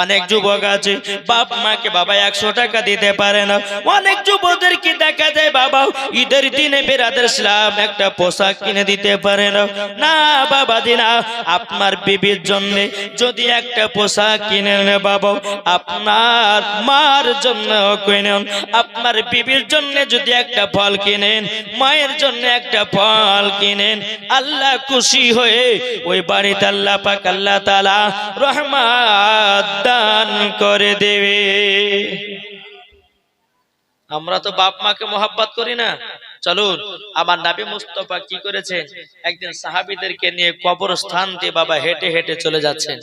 অনেক যুবক আছে, বাপ মাকে বাবা একশো টাকা দিতে পারে না। অনেক যুবকদেরকে দেখা যায় বাবা? ঈদের দিনে বেরাদের ইসলাম একটা পোশাক কিনে দিতে পারে না। না বাবা দিনা আপনার বিবির জন্য যদি একটা পোশাক কিনে নে বাবা, আপনার মার জন্য কিনেন আপনার বিবির জন্য যদি একটা ফল কিনেন মায়ের জন্য একটা ফল কিনেন আল্লাহ খুশি হয়ে ওই বাড়িতে আল্লাহ পাক, আল্লাহ তালা রহমাত দান করে দেবে। আমরা তো বাপ মাকে মোহাব্বত করি না। চলুন, আমার নাবি মুস্তফা কি করেছেন? একদিন সাহাবিদেরকে নিয়ে কবরস্থান দিয়ে বাবা হেঁটে হেঁটে চলে যাচ্ছেন।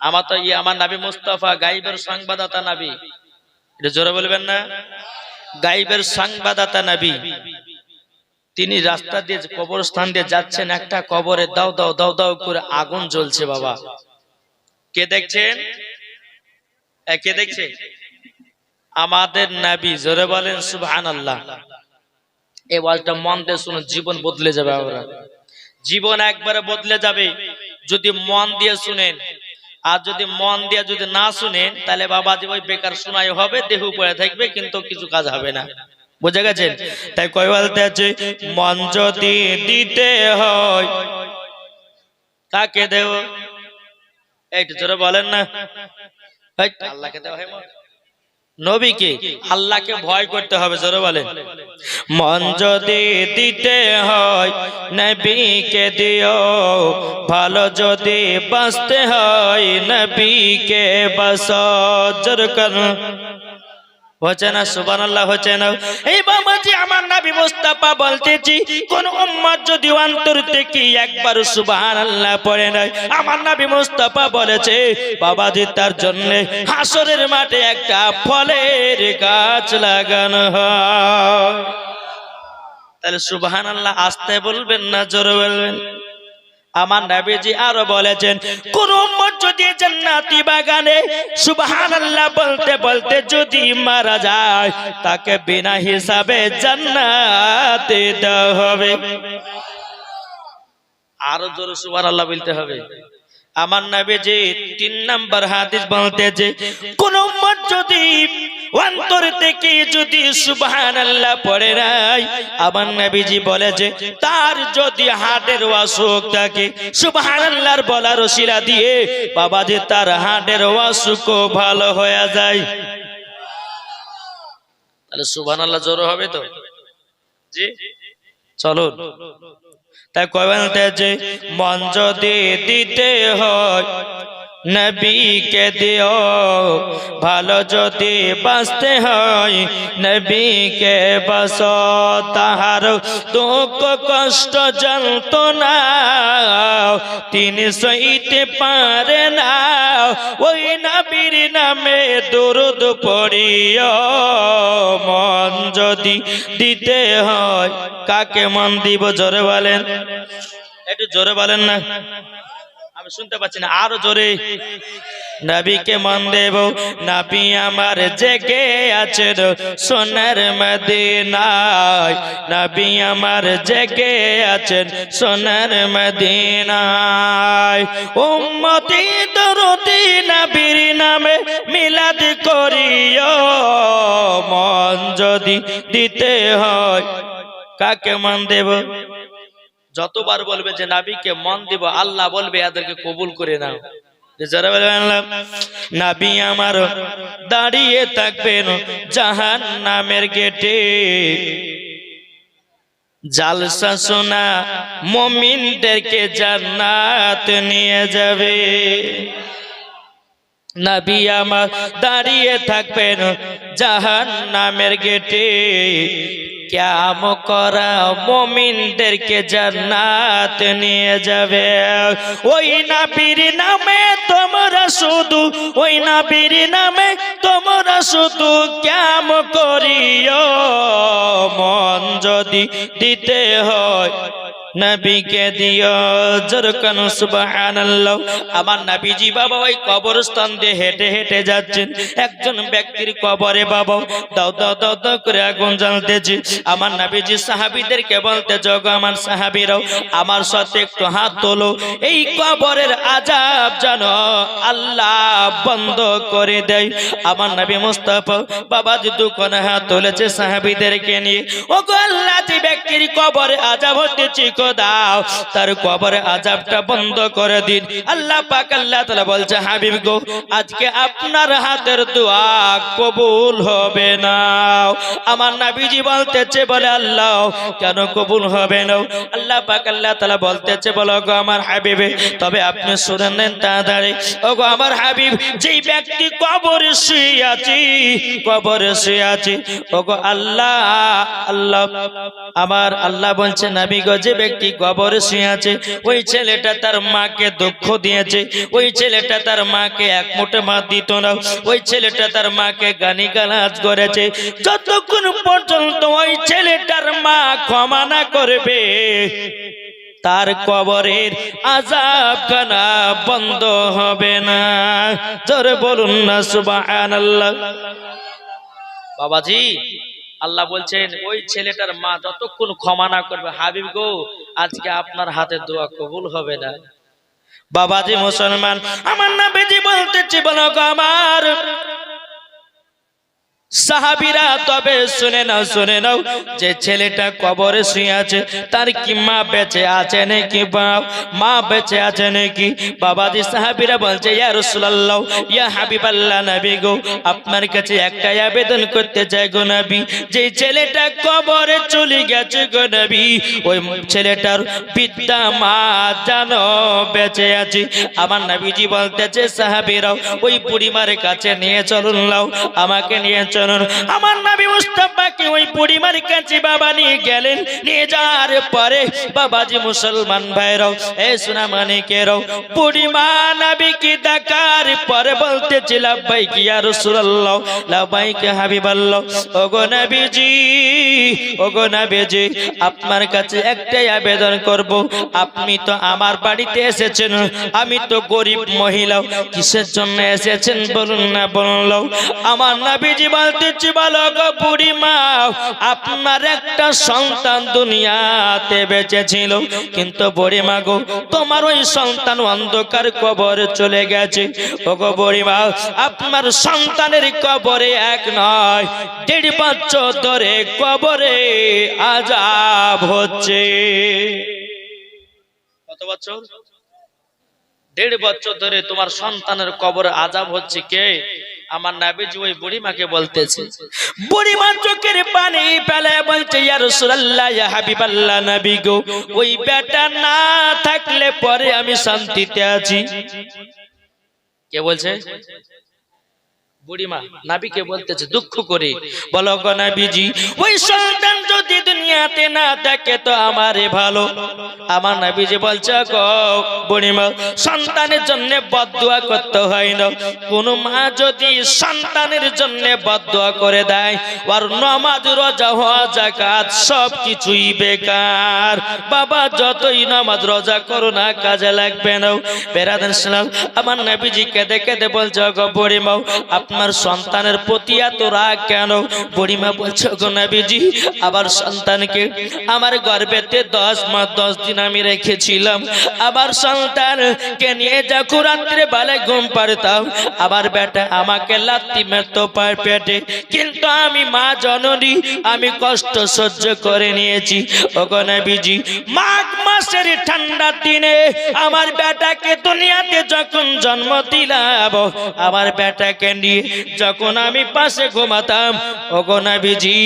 আমার তো ইয়ে আমার নাবি মুস্তফা গাইবের সংবাদদাতা নাবি। এটা জোরে বলবেন না? গাইবের সংবাদদাতা নাবি। তিনি রাস্তা দিয়ে কবরস্থান দিয়ে যাচ্ছেন, একটা কবরে দাও দাও দাও দাও করে আগুন জ্বলছে বাবা। কে দেখছেন? কে দেখছে? আমাদের নাবি, জোরে বলেন সুবহান আল্লাহ এই ওয়াজটা মন দিয়ে শুনুন, জীবন বদলে যাবে আমরা। জীবন একবারে বদলে যাবে, যদি মন দিয়ে শুনেন। আর যদি মন দিয়ে যদি না শুনেন, তাহলে বাবাজি ওই বেকার শোনাই হবে, দেহ পড়ে থাকবে, কিন্তু কিছু কাজ হবে না। বুঝে গেছেন? তাই কই বলতে আছে, মন যদি দিতে হয় কাকে দেব এইটা জোরে বলেন না। আল্লাহকে দেওয়া হয় নবীকে আল্লাহকে ভয় করতে হবে জোরে বলেন। মন যদি দিতে হয় নবীকে দিও। ভালো যদি বাঁচতে হয় নবীকে বাস জোর করুন হচ্ছে না সুবান আল্লাহ হচ্ছে না। এই বাবাজি আমার নাবি মুস্তাফা বলতেছি, কোন যদি অন্তর থেকে একবার সুবান আল্লাহ পড়ে নাই আমার নাবি মুস্তাফা বলেছে, বাবাজি, তার জন্য হাসরের মাঠে একটা ফলের গাছ লাগানো হয়। তাহলে সুবহান আল্লাহ আসতে বলবেন না জোরে বলবেন? আমার নবীজি আরও বলেছেন, কোন যদি জান্নাতি বাগানে সুবহানাল্লাহ বলতে বলতে যদি মারা যায়, তাকে বিনা হিসাবে জান্নাতে দেওয়া হবে। আরও জোরে সুবহানাল্লাহ বলতে হবে। আমার নবীজি তিন নাম্বার হাদিস বলতেছে কোন উম্মত যদি অন্তর থেকে যদি সুবহানাল্লাহ পড়ে নাই, আমার নবীজি বলে যে, তার যদি হার্টের অসুখ থাকে, সুবহানাল্লাহর বলার শিরা দিয়ে, বাবা যে তার হার্টের অসুখ ভালো হয়ে যায়। তাহলে সুবহানাল্লাহ জোর হবে তো? জি, চলুন। তাই কয় যে মন যদি দিতে হয় নবীকে দিও। ভালো যদি বাঁচতে হয়, নবীকে বাস তাহার দুঃখ কষ্ট যন্ত্রণা তিনি সইতে পারে না। ওই নবীর নামে দুরুদ পড়িও। মন যদি দিতে হয়, কাকে মন দিব? জোরে বলেন। একটু জোরে বলেন না। আমি শুনতে পাচ্ছি না। আরও জোরে। নবীকে মন দেব, নবী আমার জেগে আছে সোনার মদিনায়। নবী আমার জেগে আছেন সোনার মদিনায়। উম্মতি দরদি নবীর নামে মিলাদ করিও, মন যদি দিতে হয়, কাকে মন দেব? যতবার বলবে যে নাবিকে মন দিব, আল্লাহ বলবে, এদেরকে কবুল করে নাও। নাবি আমার দাঁড়িয়ে থাকবেন জাহান নামের গেটে। জালসা সোনা মমিনদেরকে জান্নাত নিয়ে যাবে। নবী আমার দাঁড়িয়ে থাকবেন জাহান নামের গেটে। ক্যাম করা মমিনদেরকে জান্নাত নিয়ে যাবে। ওই নাবির নামে তোমরা শুধু, ওই নাবির নামে তোমরা শুধু ক্যাম করিও। মন যদি দিতে হয় নবীকে দিও জরকান সুবহানাল্লাহ। আমার নবীজি বাবা ওই কবরস্থান দিয়ে হেঁটে হেঁটে যাচ্ছেন। একজন ব্যক্তির কবরে বাবা, দাও দাও দাও দাও করে আগুন জ্বালতেছে। আমার নবীজি সাহাবীদেরকে বলতে যোগ আমার সাহাবীরাও, আমার সাথে একটু হাত তোলো। এই কবরের আজাব জানো আল্লাহ বন্ধ করে দেয়। আমার নবী মুস্তাফা বাবা যে দোকানে হাত তুলেছে সাহাবীদেরকে নিয়ে। ও আল্লাহ, যে ব্যক্তির কবরে আজাব হতেছে দাও, তার কবরে আজাবটা বন্ধ করে দিন। আল্লাহ পাক, আল্লাহ তাআলা বলছে, হাবিব গো, আজকে আপনার হাতের দোয়া কবুল হবে না। আমার নবীজি বলতেছে, বলে, আল্লাহ, কেন কবুল হবে না? আল্লাহ পাক, আল্লাহ তাআলা বলতেছে, বলো, গো, আমার হাবিবে, তবে আপনি শুনে নেন তাড়াতাড়ি। ও গো, আমার হাবিব, যেই ব্যক্তি কবরে শুয়ে আছে, কবরে শুয়ে আছে, ও গো, আল্লাহ আল্লাহ, আমার আল্লাহ বলছে, নবী গো, যে ব্যক্তি কবরে শুয়ে আছে? ওই ছেলেটা তার মাকে দুঃখ দিয়েছে। ওই ছেলেটা তার মাকে এক মুঠো ভাত দিত না। ওই ছেলেটা তার মাকে গানি গালাজ করেছে। যতক্ষণ পর্যন্ত ওই ছেলেটার মা ক্ষমা না করবে, তার কবরের আজাব খানা বন্ধ হবে না। জোরে বলুন না, সুবহানাল্লাহ। বাবাজি আল্লাহ বলছেন, ওই ছেলেটার মা যতক্ষণ ক্ষমা না করবে, হাবিব গো, আজকে আপনার হাতে দোয়া কবুল হবে না। বাবাজি মুসলমান, আমার না বেজি বলতেছি, বলো আমার সাহাবিরা তবে শুনে নাও শুনে নাও, যে ছেলেটা কবরে শুয়ে আছে, তার কি মা বেঁচে আছে নাকি বাপ মা বেঁচে আছে নাকি? বাবাজি সাহাবিরা বলছে, ইয়া রাসূলুল্লাহ, ইয়া হাবিবাল্লাহ নবী গো, আপনার কাছে একটা আবেদন করতে চাই গো নবী, যে ছেলেটা কবরে চলে গেছে গো নবী, ওই ছেলেটার পিতা মা জানো বেঁচে আছে। আমার নবীজি বলতেছে, সাহাবিরাও ওই বুড়িমার কাছে নিয়ে চলুন লাও আমাকে নিয়ে চলুন আমার নবী মুস্তাফাকে ওই বুড়িমার কাছে বাবা নিয়ে গেলেন। নিয়ে যাওয়ার পরে বাবাজি মুসলমান ভাইরাও, এ সোনা মানিকেরাও বুড়িমা নবী কি দেখার পরে বলতেছিল ভাই কি আর রাসূলুল্লাহ? লাবাইকে হাবিবাল্লাহ ওগো নবীজি ওগো নবীজি, আপনার কাছে একটাই আবেদন করব। আপনি তো আমার বাড়িতে এসেছেন, আমি তো গরিব মহিলা কিসের জন্য এসেছেন বলুন না বলল। আমার নবীজি বলতেছি বলো গো বুড়ি মা আপনার একটা সন্তান দুনিয়াতে বেঁচে ছিল কিন্তু গো, তোমার ওই সন্তান অন্ধকার চলে গেছে। আপনার সন্তানের কবরে এক নয়, দেড় ধরে কবরে আজাব হচ্ছে। দেড় বছর ধরে তোমার সন্তানের কবরে আজাব হচ্ছে কে? আমার নাবিজি ওই বুড়িমাকে বলতেছে বুড়িমা চোখের পানি ফেলে বলছে ইয়া রাসূলুল্লাহ ইয়া হাবিবাল্লাহ নবী গো ওই বেটা না থাকলে পরে আমি শান্তিতে আছি। কে বলছে? বুড়িমা নাবিকে বলতেছে দুঃখ করে। বলো গো নাবিজি ওই সন্তান যদি দুনিয়াতে না থাকে তো আমারে ভালো। আমার নাবিজি বলছে গো বুড়িমা সন্তানের জন্য বদদুয়া করতে হয় না। কোন মা যদি সন্তানের জন্য বদদুয়া করে দেয় আর নামাজ রোজা হওয়া জাকাত সব কিছুই বেকার। বাবা যতই নামাজ রোজা করো না কাজে লাগবে না। সালাম আমার নাবিজি কেঁদে কেঁদে বলছে গো বুড়িমাও আপনার সন্তানের প্রতি এত রাগ কেন? বুড়িমা বলছে, গো নাবিজি আবার সন্তানকে আমার গর্বেতে দশ মাস, দশ দিন আমি রেখেছিলাম। আবার সন্তানকে নিয়ে যখন রাত্রে বেলায় ঘুম পারতাম আবার বেটা আমাকে লাত্তি মেরতো পার পেটে। কিন্তু আমি মা জননী, আমি কষ্ট সহ্য করে নিয়েছি। ওগো নবীজি, মাঘ মাসের ঠান্ডা দিনে আমার বেটাকে দুনিয়াতে যখন জন্ম দিলাম, আমার বেটাকে নিয়ে যখন আমি পাশে ঘুমাতাম, ওগো নবীজি,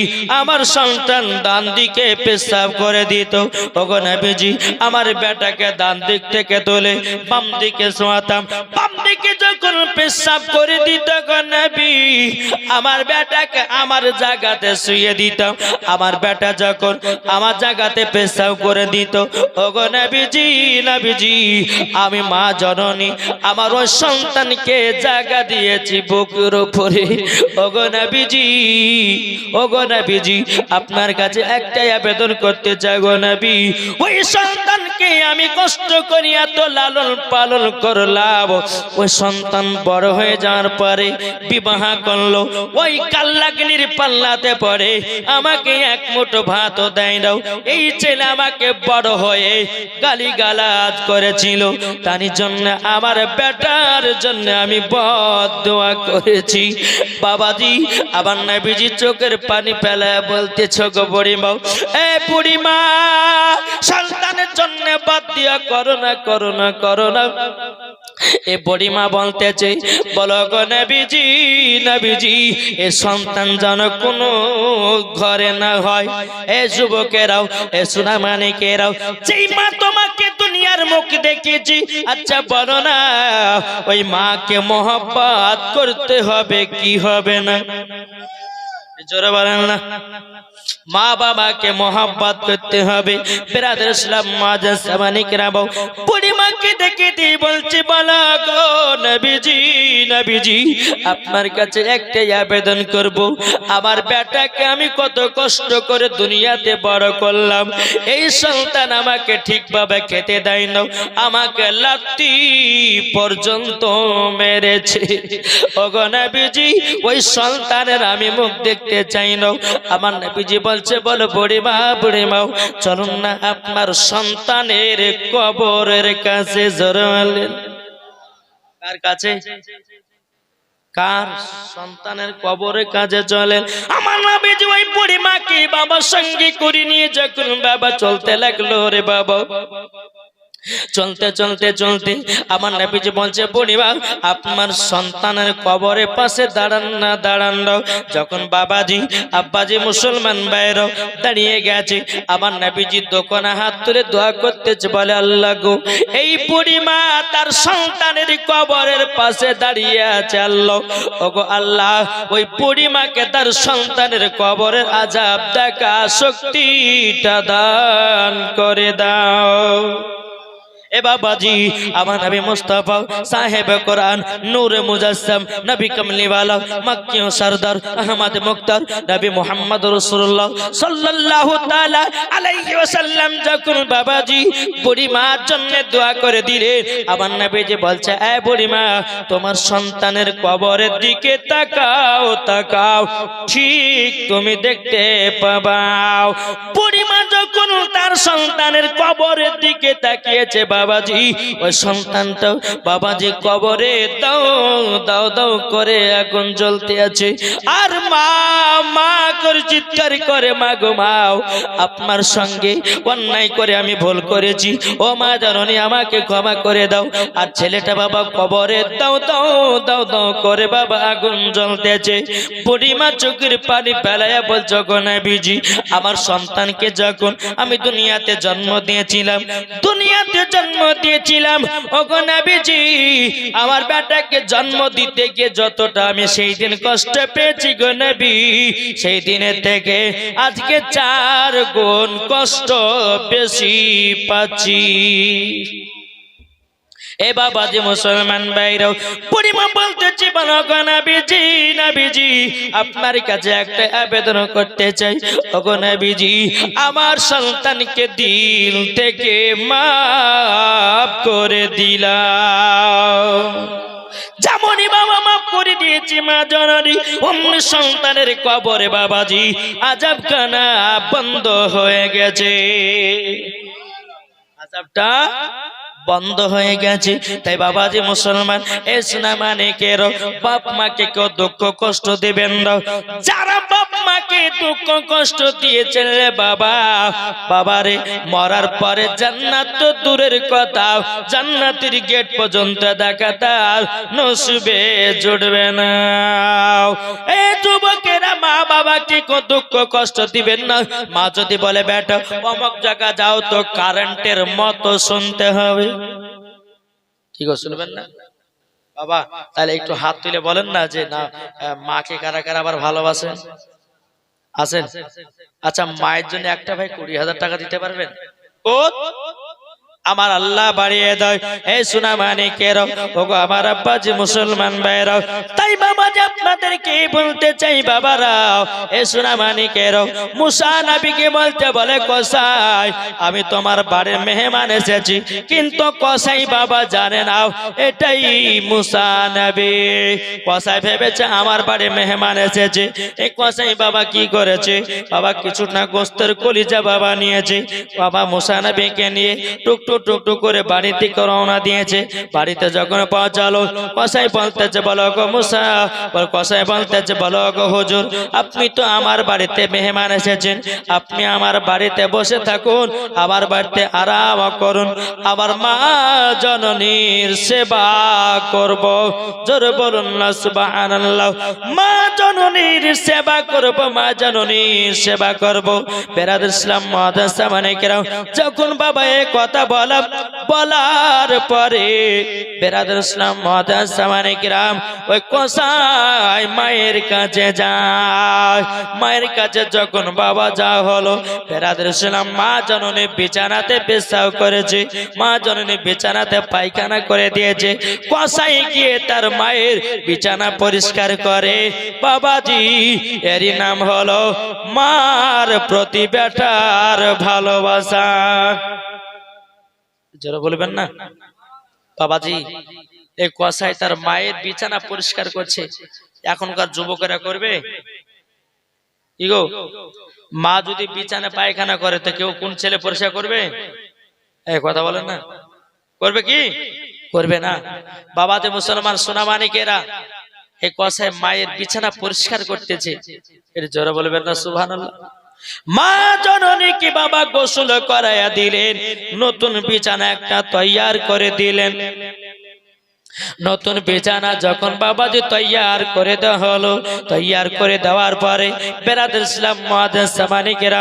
আমার সন্তান ডান দিকে পেশাব করে দিত। ওগো নবীজি, আমার বেটাকে ডান দিক থেকে তোলে বাম দিকে শোয়াতাম। বাম দিকে যখন পেশাব করে দিত গো আমার বেটাকে আমার জায়গাতে শুয়ে দিতাম। আমার বেটা যখন আমার জায়গাতে পেশাব করে দিত, ওগো নবীজি আমি মা জননী, আমার ওই সন্তানকে জায়গা দিয়েছি বুকের উপরে। ওগো নবীজি, ওগো আপনার কাছে একটাই আবেদন করতে চাই গো নবী। ওই সন্তানকে আমি কষ্ট করি এত লালন পালন করলাম। ওই সন্তান বড় হয়ে যাওয়ার পরে বিবাহ করল। ওই কাল্লাগিনীর পাল্লাতে পড়ে, আমাকে এক মুঠো ভাতও দেয় দাও এই ছেলে আমাকে বড় হয়ে গালি গালাজ করেছিল। তার জন্য আমার বেটার জন্য আমি বদ দোয়া করেছি। বাবাজি আবার নাবিজি চোখের পানি পেলা বলতেছ গো বুড়িমা। এ বুড়িমা, সন্তানের জন্য বাদ দিয়া করোনা করোনা করোনা এ বড়িমা বলতেছে, বলো গো নবীজি নবীজি, এ সন্তান যেন কোনো ঘরে না হয়। এ যুবকেরাও, এ সুনামানিকেরাও, যেই মা তোমাকে দুনিয়ার মুখ দেখেছি আচ্ছা বলো না, ওই মাকে মহব্বত করতে হবে কি হবে না? জোরে বলেন না। মা বাবাকে মহাব্বত করতে হবে। বেরাদের ইসলাম মাজাজ সামানিক রাবাও পরিমাকে দেখে দিয়ে বলছে, বলা গো নবীজি নবীজি, আপনার কাছে একটাই আবেদন করব। আমার বেটাকে আমি কত কষ্ট করে দুনিয়াতে বড় করলাম। এই সন্তান আমাকে ঠিকভাবে খেতে দেয় না। আমাকে লাত্তি পর্যন্ত মেরেছে। ওগো নবীজি, ওই সন্তানের আমি মুখ দেখতে চাই না। আমার নবীজি বলছে, বলো বুড়িমা বুড়িমাও চলুন না আপনার সন্তানের কবরের কাছে জড়ালেন কার কাছে? কার? সন্তানের কবরে কাজে চলেন আমার নবীজি ওই বুড়িমাকে বাবা সঙ্গে করে নিয়ে যখন বাবা চলতে লাগল রে বাবা। চলতে চলতে চলতে আমার নবীজি বলছে বুড়িমা আপনার সন্তানের কবরের পাশে দাঁড়ান না দাঁড়ান। যখন বাবাজি আব্বাজি মুসলমান বাইর দাঁড়িয়ে গেছে আমার নবীজি দোকানে হাত তুলে দোয়া করতেছে বলে আল্লাহ গো এই বুড়িমা তার সন্তানের কবরের পাশে দাঁড়িয়ে আছে আল্লাহ। ওগো আল্লাহ ওই বুড়িমাকে তার সন্তানের কবরের আজাব দেখা শক্তিটা দান করে দাও। এ বাবাজি, আমার নবী মুস্তাফা সাহেব কোরআন, নূর মুজাসসাম, নবী কমলিওয়ালা মক্কি সরদার, আহমদ মুক্তার, নবী মুহাম্মদ রাসূলুল্লাহ সাল্লাল্লাহু তাআলা আলাইহি ওয়াসাল্লাম যখন বাবাজি বুড়ি জন্য দোয়া করে দিলে আমার নবী যে বলছে, এ বুড়ি মা তোমার সন্তানের কবরের দিকে তাকাও তাকাও, ঠিক তুমি দেখতে পাবাও। বুড়ি মা যখন তার সন্তানের কবরের দিকে তাকিয়েছে বাবাজি ওই সন্তানটাও বাবাজি কবরে দাও দাও দাও করে আগুন জ্বলতে আছে। আর মা মা করে চিৎকার করে, মা গো মাও আপনার সঙ্গে অন্যায় করে আমি ভুল করেছি। ও মা জননী আমাকে ক্ষমা করে দাও। আর ছেলেটা বাবা কবরে দাও দাও দাও দাও করে বাবা আগুন জ্বলতেছে বুড়িমা চোখের পানি ফেলাইয়া বলছো, গো বিজি আমার সন্তানকে যখন আমি দুনিয়াতে জন্ম দিয়েছিলাম, দুনিয়াতে জন্ম দিয়েছিলাম। ওগো নাবিজি, আমার বেটাকে জন্ম দিতে গিয়ে যতটা আমি সেই দিন কষ্ট পেয়েছি গো নবী, সেই দিনের থেকে আজকে চার গুণ কষ্ট বেশি পাচ্ছি। এ বাবা যে মুসলমান বাইরেও পরিমা বলতেছি, বলো গো নবীজি নবীজি, আপনার কাছে একটা আবেদন করতে চাই। ওগো নবীজি, আমার সন্তানকে দিল থেকে মাফ করে দিলাম। যেমনই বাবা মাফ করে দিয়েছি, মা জননী অন্য সন্তানের কবরে বাবাজি আজাব কানা বন্ধ হয়ে গেছে। আজাবটা বন্ধ হয়ে গেছে। তাই বাবাজি মুসলমান এসনা মানে কেরো বাপ মাকে কেউ দুঃখ কষ্ট দেবেন না যারা বাপ মাকে দুঃখ কষ্ট দিয়েছেন রে বাবা বাবারে মরার পরে জান্নাত তো দূরের কথা, জান্নাতের গেট পর্যন্ত দেখা তার নসিবে জুড়বে না। এ যুবকেরা মা বাবাকে কেউ দুঃখ কষ্ট দিবেন না। মা যদি বলে, বেটা, অমক জায়গা যাও তো কারেন্টের মতো শুনতে হবে। ঠিক আছে শুনবেন না? বাবা তাহলে একটু হাত তুলে বলেন না যে না মাকে কারা কারা আবার ভালোবাসেন? আছেন আচ্ছা মায়ের জন্য একটা ভাই কুড়ি হাজার টাকা দিতে পারবেন? ও আমার আল্লাহ বাড়িয়ে দেয় এই সোনা মানিকের ওগো আমার আব্বা যে মুসলমান ভাইরাও তাই বাবা যে আপনাদেরকে বলতে চাই বাবারাও এই সোনা মানিকের মুসা নবীকে বলতে বলে, কসাই, আমি তোমার বাড়ির মেহমান এসেছি, কিন্তু কসাই বাবা জানে নাও এটাই মুসা নবী। কসাই ভেবেছে, আমার বাড়ি মেহমান এসেছে, এই কসাই বাবা কি করেছে? বাবা কিছু না গোস্তের কলিজা বাবা নিয়েছে। বাবা মুসা নবীকে নিয়ে টুক টুক টুক টুক করে দিকে রওনা দিয়েছে। বাড়িতে যখন পৌঁছালো, কসাই বলতেছে, বলো গো মুসা কসাই বলতেছে, বলো গো হুজুর, আপনি তো আমার বাড়িতে মেহমান এসেছেন, আপনি আমার বাড়িতে বসে থাকুন, আমার বাড়িতে আরাম করুন, আমার মা জননীর সেবা করব। জোর বলুন না, সুবহানাল্লাহ। মা জননীর সেবা করব, মা জননীর সেবা করব। বেরাদ ইসলাম, মাদ্রাসা মানে কেরাম যখন বাবা এ কথা বলা বলার পরে। বেরাদ ইসলাম ওই কসাই মায়ের কাছে যায়। মায়ের কাছে যখন বাবা যা হলো বেরাদ ইসলাম মা জননী বিছানাতে পেশাও করেছে, মা জননী বিছানাতে পায়খানা করে দিয়েছে। কসাই গিয়ে তার মায়ের বিছানা পরিষ্কার করে। বাবাজি, এরই নাম হলো মার প্রতি বেটার ভালোবাসা। যারা বলবেন না? বাবাজি, এই কসাই তার মায়ের বিছানা পরিষ্কার করছে। এখনকার যুবকেরা করবে? ইগো, মা যদি বিছানা পায়খানা করে তো কেউ কোন ছেলে পরিষ্কার করবে? এই কথা বলেন না। করবে কি? করবে না। বাবাতে মুসলমান সোনামানিকেরা এই কসাই মায়ের বিছানা পরিষ্কার করতেছে। এটা জোরে বলবেন না সুভান মা জননী কি বাবা গোসল করাইয়া দিলেন নতুন বিছানা একটা তৈয়ার করে দিলেন। নতুন বিছানা যখন বাবাজি তৈয়ার করে দেওয়া হলো, তৈয়ার করে দেওয়ার পরে বেরাদের ইসলাম মহাদেশ সামানিকেরা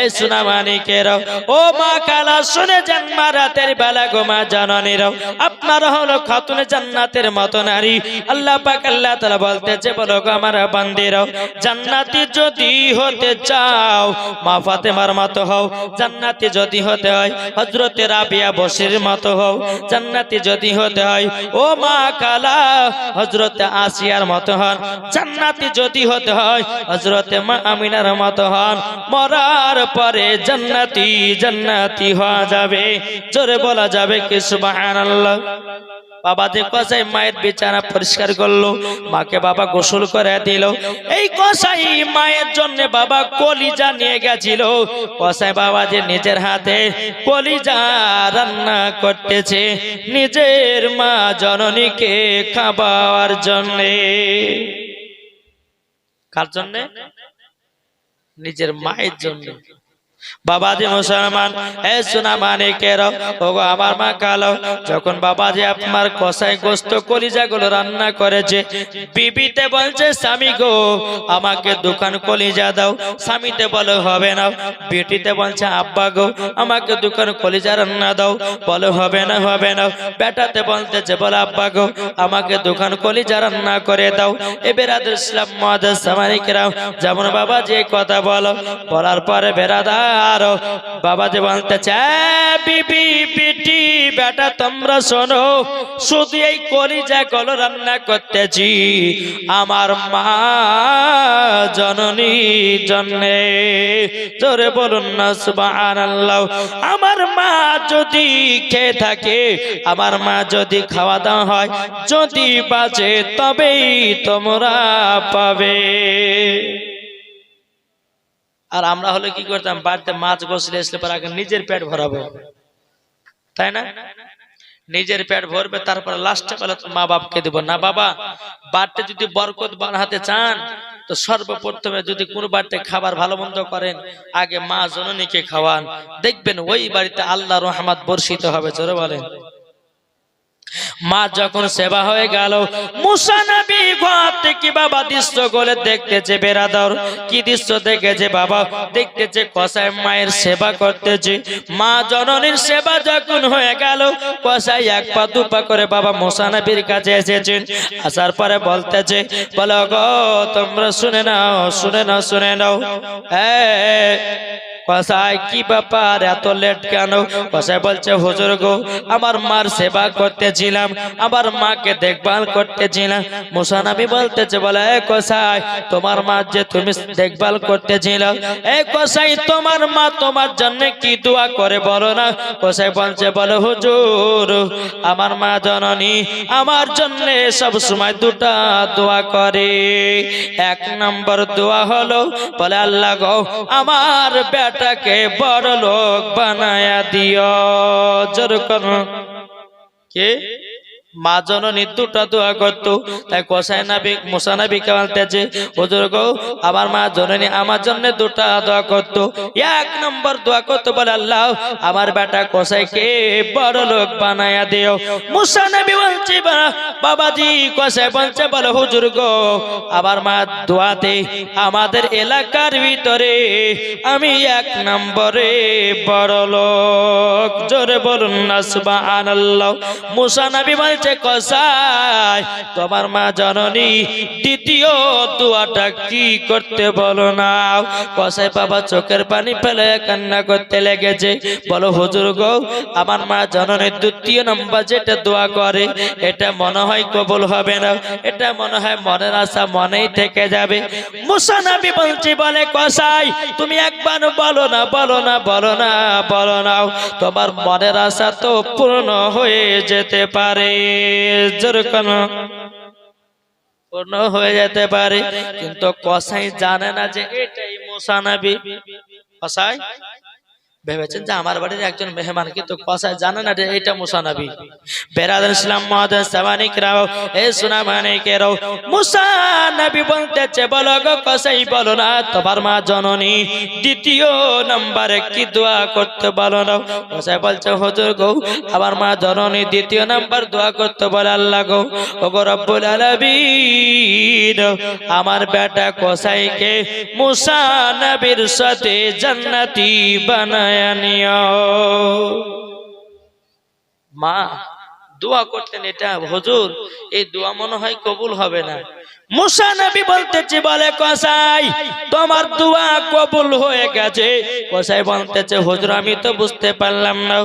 এই সুনামানিকেরাও ও মা কালা, শুনে যান মা রাতের বেলা গো মা আপনারা হলো খাতুন জান্নাতের মতো নারী। আল্লাহ পাক, আল্লাহ তাআলা বলতেছে, বলো গো আমার বান্দিরাও জান্নাতি যদি হতে চাও, মা ফাতেমার মতো হও। জান্নাতি যদি হতে হয়, হযরতে রাবিয়া বসির মতো হও। জান্নাতি যদি হতে হয়, ও মা কালা হজরতে আসিয়ার মতো হন। জান্নাতি যদি হতে হয় হজরতে মা আমিনার মতো হন। মরার পরে জান্নাতি জান্নাতি হওয়া যাবে। জোরে বলা যাবে কি সুবহানাল্লাহ? বাবা যে কসাই মায়ের বিছানা পরিষ্কার করল, মাকে বাবা গোসল করে দিল। এই কসাই মায়ের জন্য বাবা কলিজা নিয়ে গেছিল। কসাই বাবা যে নিজের হাতে কলিজা রান্না করতেছে, নিজের মা জননীকে খাবার জন্যে। কার জন্যে? নিজের মায়ের জন্য। বাবাজি মুসলমান এ সোনা মানে কেরো ওগো আমার মা কালো যখন বাবাজি আপনার কষাই গোস্ত কলিজা গুলো রান্না করেছে। বিবিতে বলছে স্বামী গো আমাকে দোকান কলিজা দাও স্বামীতে বলে হবে না। বেটিতে বলছে আব্বা গো আমাকে দোকান কলিজা রান্না দাও। বলে হবে না হবে না বেটাতে বলতেছে বলে আব্বা গো আমাকে দোকান কলিজা রান্না করে দাও। এ বেরাদ ইসলাম মহাদাস সামানিকেরাও যেমন বাবাজি কথা বলো বলার পরে বেরাদার বাবা যে বলতেছে "এ বিবি বিটি তোমরা শোনো শুধু এই কলিজা কল রান্না করতেছি আমার মা জননী জন্যে জোরে বলুন না সুবহানাল্লাহ আমার মা যদি খেয়ে থাকে আমার মা যদি খাওয়া দাওয়া হয় যদি বাঁচে তবেই তোমরা পাবে আর আমরা হলে কি করতাম? বাড়িতে মাছ গোসলে আসলে পর আগে নিজের পেট ভরাবো। তাই না? নিজের পেট ভরবে, তারপরে লাস্টে বেলা তো মা বাপকে দেবো। না বাবা, বাড়িতে যদি বরকত বানাতে চান, তো সর্বপ্রথমে যদি কোনো বাড়িতে খাবার ভালো মন্দ করেন, আগে মা জননীকে খাওয়ান। দেখবেন ওই বাড়িতে আল্লাহ রহমাত বর্ষিত হবে, জোরে বলেন। মা যখন সেবা হয়ে গেল, মুসা নবী ঘর থেকে বাবা দৃশ্য করে দেখতেছে, বেরাদর, কি দৃশ্য দেখেছে বাবা? দেখতেছে কসাই মায়ের সেবা করতেছে। মা জননীর সেবা যখন হয়ে গেল, কসাই এক পা, দু পা করে বাবা মুসা নবীর কাছে এসেছেন আসার পরে বলতেছে, বলো গো, তোমরা শুনে নাও শুনে নাও শুনে নাও। হ্যাঁ কসাই, কি ব্যাপার? এত লেট কেন? কসাই বলছে, হুজুর গো, আমার মার সেবা করতেছিলাম, আমার মাকে দেখভাল করতেছিলাম। মুসানবী বলতেছে, বলে, এ কসাই, তোমার মা যে তুমি দেখভাল করতেছিল, এ কসাই, তোমার মা তোমার জন্য কি দোয়া করে বলো না? কসাই বলছে, বলে, হুজুর, আমার মা জননী আমার জন্য সব সময় দুটা দোয়া করে। এক নম্বর দোয়া হলো, বলে, আল্লাহ গো, আমার বেটাকে বড় লোক বানায়া দিও জোর করো কে মা জননী দুটা দোয়া করতো। তাই কষাই নাবি, মুসা নাবি বলতেছে হুজুর গো, আমার মা জননী আমার জন্য দুটা দোয়া করতো। এক নম্বর দোয়া করতো বলে, আল্লাহ, আমার বেটা কষাইকে বড় লোক বানায়া দিও। মুসা নবী বলছে বাবাজি কষাই বলছে, বলে, হুজুর গো, আমার মা দোয়াতে আমাদের এলাকার ভিতরে আমি এক নম্বরে বড় লোক। জোরে বলুন না, সুবহানাল্লাহ। মুসা নবী বলছে কসাই। তোমার মা জননী, দ্বিতীয় দোয়াটা কি করতে বলো না কসাই বাবা চোখের পানি ফেলে কান্না করতে লেগেছে। বলো, হুজুর গো, আমার মা জননীর দ্বিতীয় নম্বর যেটা দোয়া করে, এটা মনে হয় কবুল হবে না। এটা মনে হয় মনের আশা মনেই থেকে যাবে। মুসা নবী বলছি, বলে, কসাই, তুমি একবার বলো না বলো না বলো না বলো না তোমার মনের আশা তো পূর্ণ হয়ে যেতে পারে। যেরকম পূর্ণ হয়ে যেতে পারে কিন্তু কসাই জানে না যে এটাই মোসানবী। কসাই? ভেবেছেন যে আমার বাড়ির একজন মেহমান কিন্তু কসাই জানে না যে এটা মুসা নবী বেরাদার ইসলাম মহাদান সামানিক রাও, এ সোনা মানিক রাও মুসা নবী বলতেছে, বলো গো, কসাই বলো না, তোমার মা জননী, দ্বিতীয় নম্বরে কি দোয়া করতে বলো না? কসাই বলছে, হুজুর গো, আমার মা জননী, দ্বিতীয় নাম্বার দোয়া করতে বলে আল্লাহ গো ও গো রব্বুল আলামিন, আমার বেটা কসাইকে মুসা নবীর সাথে জান্নাতি বানায় মা দোয়া করতেন এটা। হজুর এই দোয়া মনে হয় কবুল হবে না। বলে কসাই, তোমার হয়ে গেছে। কসাই বলতেছে আমি তো বুঝতে পারলাম না।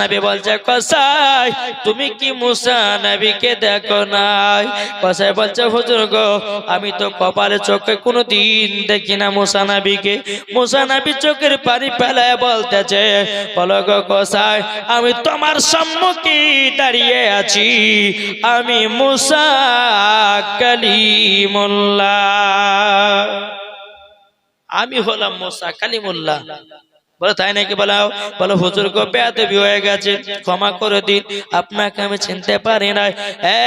নবী বলছে, কসাই, তুমি কি মুসা দেখো নাই? কসাই বলছে, হুজুর গো, আমি তো কপালে, চোখে কোনো দিন দেখি না মুসা নবীকে। মুসা চোখের পানি ফেলায় বলতেছে, বলো গো কসাই, আমি তোমার সম্মুখে দাঁড়িয়ে আছি। আমি মুসা কালিমুল্লাহ। আমি হলাম মোসা কালিমুল্লাহ। বলে, তাই নাকি বলাও বলো, হুজুর গো, বেয়াদবি হয়ে গেছে। ক্ষমা করে দিন। আপনাকে আমি চিনতে পারি না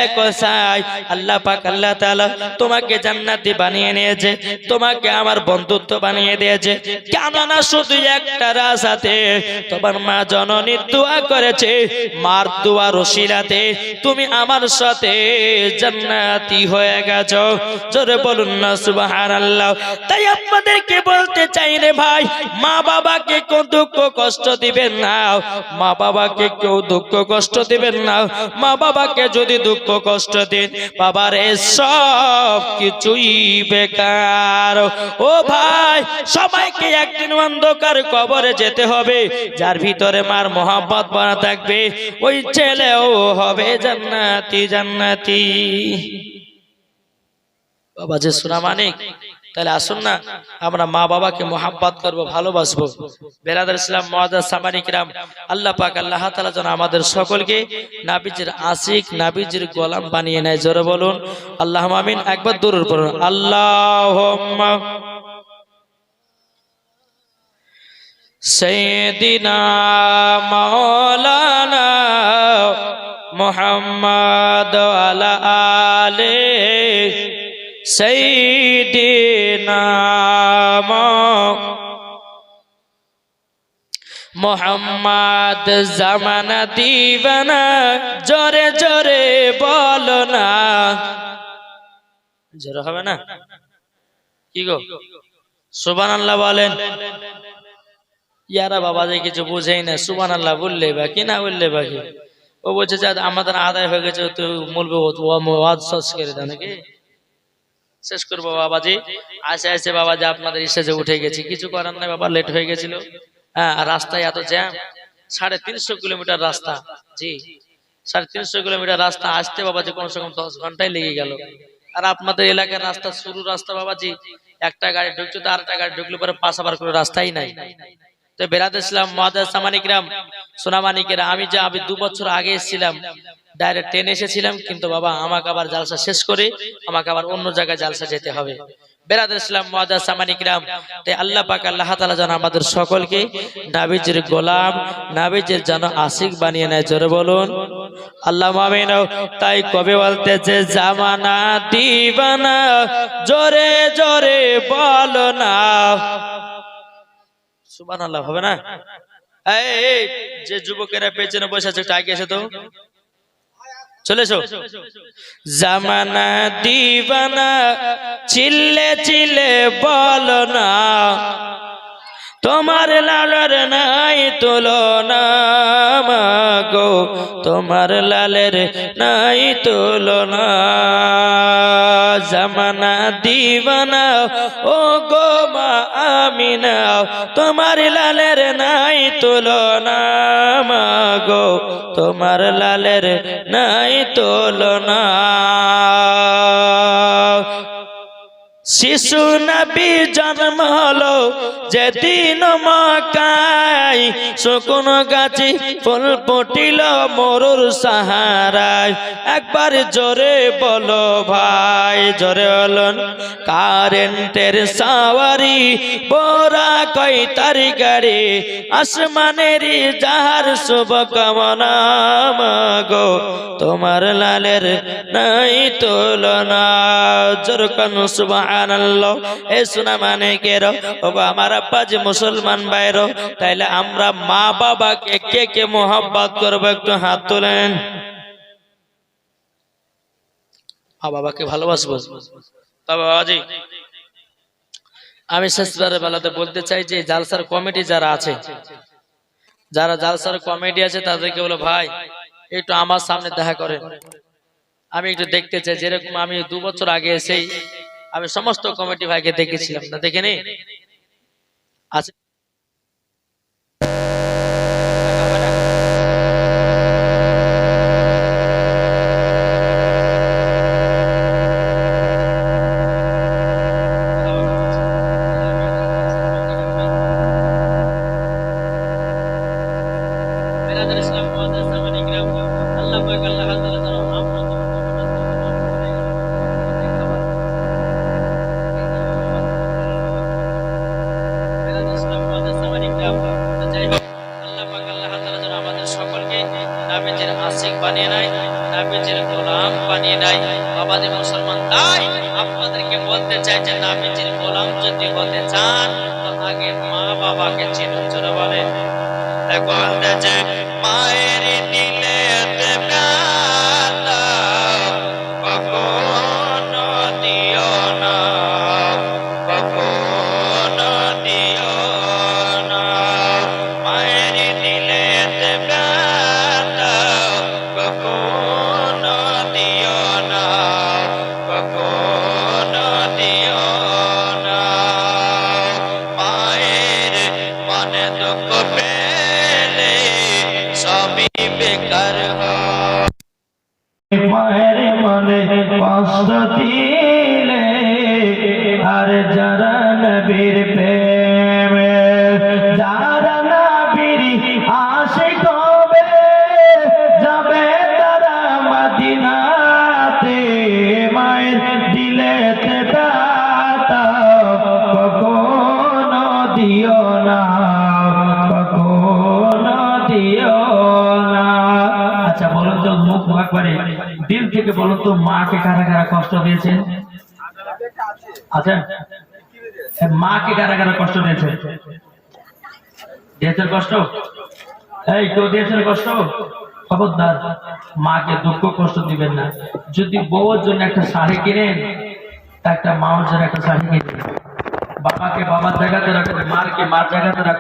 এক সাই আল্লাহ পাক, আল্লাহ তাআলা তোমাকে জান্নাতি বানিয়ে নিয়েছে। তোমাকে আমার বন্ধুত্ব বানিয়ে দিয়েছে। কেন না শুধু একটা রাসাতে তোমার মা জননী দোয়া করেছে, মার দোয়া রশিলাতে তুমি আমার সাথে জান্নাতি হয়ে গেছো। জোরে বলুন না, সুবহানাল্লাহ। তাই আপনাদেরকে বলতে চাই রে ভাই মা বাবাকে দুঃখ কষ্ট দিবেন না। মা বাবাকে কেউ দুঃখ কষ্ট দিবেন না। মা বাবাকে যদি দুঃখ কষ্ট বাবার সব কিছুই বেকার। ও ভাই, সবাইকে একদিন অন্ধকার কবরে যেতে হবে। যার ভিতরে মার মোহাম্মত বানা থাকবে, ওই ছেলেও হবে জান্নাতি জান্নাতি। বাবা যে সোনা মানিক তাহলে আসুন না, আমরা মা বাবাকে মোহাম্মত করব, ভালোবাসবো। বেরাদার ইসলাম, মহাদার সামানিকরাম আল্লাহ পাক, আল্লাহ তালা যেন আমাদের সকলকে নাবিজির আশিক, নাবিজির গোলাম বানিয়ে নেয়। জোরে বলুন আল্লাহ আমিন, একবার দূর পড়ুন আল্লাহ মোহাম্মদ আলা আলে সৈদিনা মোহাম্মদ জামানা দিবানা, জোরে জোরে বলো না। জোরে হবে না? কি গো? সুবান আল্লাহ বলেন। ইয়ারা বাবা যে কিছু বুঝেই না সুবান আল্লাহ বললে বা কি না বললে বা কি? ও বলছে যে আমাদের আদায় হয়ে গেছে তো বলবে ওয়াজ করে নাকি? শেষ করব বাবাজি। আসে আসে বাবাজি আপনাদের স্টেজে উঠে গেছি। কিছু করার নাই, বাবা লেট হয়ে গেছিল। রাস্তায় এত জ্যাম, সাড়ে তিনশো কিলোমিটার রাস্তা, জি, সাড়ে তিনশো কিলোমিটার রাস্তা, আসতে বাবাজি কমসে কম দশ ঘন্টায় লেগে গেল। আর আপনাদের এলাকার রাস্তা, শুরু রাস্তা বাবাজি একটা গাড়ি ঢুকছে তো আরেকটা গাড়ি ঢুকলে পরে পাশাবার করে রাস্তাই নাই। তো বেরাদ ইসলাম, মহাদাস সামানিকরাম সোনামানিকেরা, আমি যে, আমি দু বছর আগে এসেছিলাম। ডাইরেক্ট ট্রেনে এসেছিলাম, কিন্তু বাবা আমাকে আবার জালসা শেষ করে, আমাকে আবার অন্য জায়গায় জালসা যেতে হবে। বেরাদ ইসলাম মহাদাস সামানিকরাম তাই আল্লাহ পাক আল্লাহ তাআলা যেন আমাদের সকলকে নাবিজের গোলাম নাবিজের যেন আশিক বানিয়ে নেয়। জোরে বলুন। আল্লাহ মামিন তাই কবে বলতেছে জামানা দিবানা জোরে জোরে বলো না। সুবান আল্লাহ হবে না? এই, যে যুবকেরা পেছনে বসে আছে একটু আগে তো। চলে এসো। জামানা দিবানা, চিল্লে চিল্লে বলো না। তোমার লালের নাই তুলনা গো তোমার লালের নাই তুলনা। জামানা দিবানা, ও গো মা আমিনা, তোমার লালের নাই তুলনা। তোমার লালের নাই তুলনা। শিশু নবী জন্ম হলো, যেদিন মকাই শকুন গাছি ফুল ফুটিল মরুর সাহারায়। একবার জোরে বলো ভাই, জোরে বলুন, কারেন্টের সাওয়ারি, বোরা কই তারি গাড়ি আসমানের যাহার শুভ কামনা গো তোমার লালের নাই তুলনা। জোর কানু সুবহানাল্লাহ। এ সোনা মানে কের ও গো আমার আব্বা যে মুসলমান বাইর তাইলে আমরা মা বাবাকে কে কে মোহাব্বত করব একটু হাত তোলেন। মা বাবাকে ভালোবাসবো? তবে আমি শেষবারের বেলাতে বলতে চাই যে জালসার কমিটি যারা আছে, যারা জালসার কমিটি আছে তাদেরকে বলো, ভাই, একটু আমার সামনে দেখা করেন আমি একটু দেখতে চাই, যেরকম আমি দু বছর আগে এসেই আমি সমস্ত কমিটি ভাইকে দেখেছিলাম না দেখেনি। আচ্ছা। কষ্ট থেকে বলুন তো মাকে কারা কারা কষ্ট দিয়েছে আচ্ছা মাকে কারা কারা কষ্ট দিয়েছে দিয়েছেন কষ্ট? এই, কেউ দিয়েছেন কষ্ট? খবরদার, মাকে দুঃখ কষ্ট দিবেন না। যদি বউর জন্য একটা শাড়ি কিনেন, তা একটা মাওর জন্য একটা শাড়ি কিনেন। বাবাকে বাবার জায়গাতে রাখবেন মারকে মার জায়গাতে রাখবেন